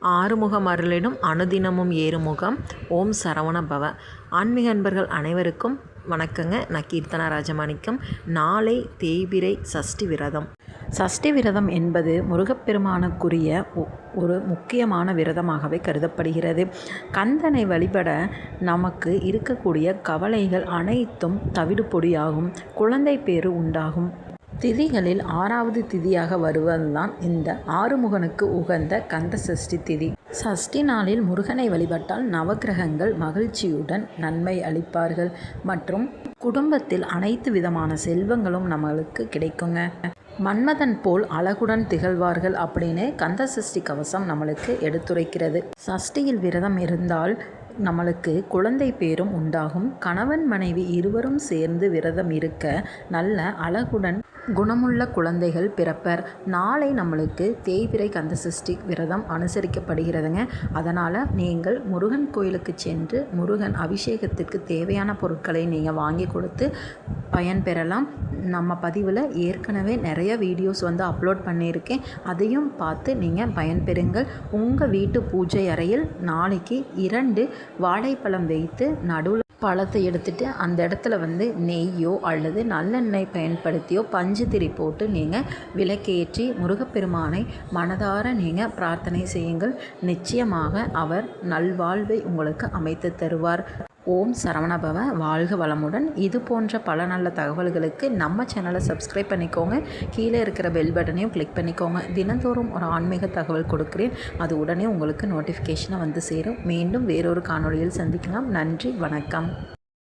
ஆறுமுகம் அருளிடும் அனுதினமும் ஏறுமுகம். ஓம் சரவண பவ ஆன்மீக அன்பர்கள் அனைவருக்கும் வணக்கங்க. நான் கீர்த்தனா ராஜமாணிக்கம். நாளை தேய்பிரை சஷ்டி விரதம். சஷ்டி விரதம் என்பது முருகப்பெருமானுக்குரிய ஒ- ஒரு முக்கியமான விரதமாகவே கருதப்படுகிறது. கந்தனை வழிபட நமக்கு இருக்கக்கூடிய கவலைகள் அனைத்தும் தவிடுபொடியாகும். குழந்தை பேறு உண்டாகும். திதிகளில் ஆறாவது திதியாக வருவதுதான் இந்த ஆறுமுகனுக்கு உகந்த கந்த சஷ்டி திதி. சஷ்டி நாளில் முருகனை வழிபட்டால் நவக்கிரகங்கள் மகிழ்ச்சியுடன் நன்மை அளிப்பார்கள். மற்றும் குடும்பத்தில் அனைத்து விதமான செல்வங்களும் நம்மளுக்கு கிடைக்குங்க. மன்மதன் போல் அழகுடன் திகழ்வார்கள் அப்படின்னு கந்த சஷ்டி கவசம் நம்மளுக்கு எடுத்துரைக்கிறது. சஷ்டியில் விரதம் இருந்தால் நம்மளுக்கு குழந்தை பேரும் உண்டாகும். கணவன் மனைவி இருவரும் சேர்ந்து விரதம் இருக்க நல்ல அழகுடன் குணமுள்ள குழந்தைகள் பிறப்பர். நாளை நம்மளுக்கு தேய்பிறை கந்த சஷ்டி விரதம் அனுசரிக்கப்படுகிறதுங்க. அதனால் நீங்கள் முருகன் கோயிலுக்கு சென்று முருகன் அபிஷேகத்திற்கு தேவையான பொருட்களை நீங்கள் வாங்கி கொடுத்து பயன்பெறலாம் நம்ம பதிவில் ஏற்கனவே நிறைய வீடியோஸ் வந்து அப்லோட் பண்ணியிருக்கேன். அதையும் பார்த்து நீங்கள் பயன்பெறுங்கள் உங்கள் வீட்டு பூஜை அறையில் நாளைக்கு இரண்டு வாழைப்பழம் வைத்து நடுவில் பழத்தை எடுத்துட்டு அந்த இடத்துல வந்து நெய்யோ அல்லது நல்லெண்ணெய் பயன்படுத்தியோ பஞ்சு திரி போட்டு நீங்கள் விளக்கேற்றி முருகப்பெருமானை மனதார நீங்கள் பிரார்த்தனை செய்யுங்கள். நிச்சயமாக அவர் நல்வாழ்வை உங்களுக்கு அமைத்து தருவார். ஓம் சரவணபவ வாழ்க வளமுடன். இது போன்ற பல நல்ல தகவல்களுக்கு நம்ம சேனலை சப்ஸ்கிரைப் பண்ணிக்கோங்க. கீழே இருக்கிற பெல் பட்டனையும் கிளிக் பண்ணிக்கோங்க. தினந்தோறும் ஒரு ஆன்மீக தகவல் கொடுக்குறேன். அது உடனே உங்களுக்கு நோட்டிஃபிகேஷனை வந்து சேரும். மீண்டும் வேறொரு காணொளியில் சந்திக்கலாம். நன்றி. வணக்கம்.